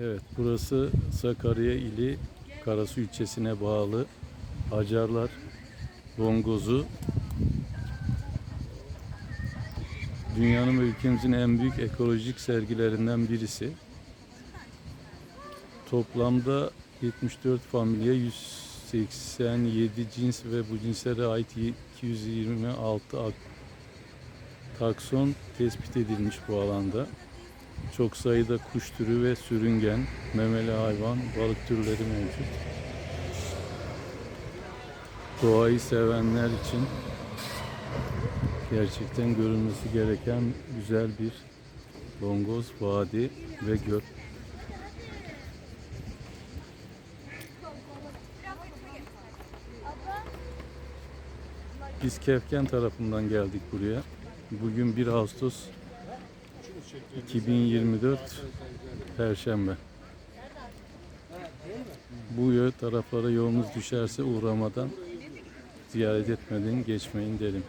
Evet, burası Sakarya ili Karasu ilçesine bağlı Acarlar Bongozu. Dünyanın ve ülkemizin en büyük ekolojik sergilerinden birisi. Toplamda 74 familya, 187 cins ve bu cinslere ait 226 ak- takson tespit edilmiş bu alanda. Çok sayıda kuş türü ve sürüngen, memeli hayvan, balık türleri mevcut. Doğayı sevenler için gerçekten görülmesi gereken güzel bir Longoz Vadi ve Göl. Biz Kefken tarafından geldik buraya. Bugün 1 Ağustos 2024 Perşembe. Bu yö taraflara yolunuz düşerse uğramadan ziyaret etmeden geçmeyin derim.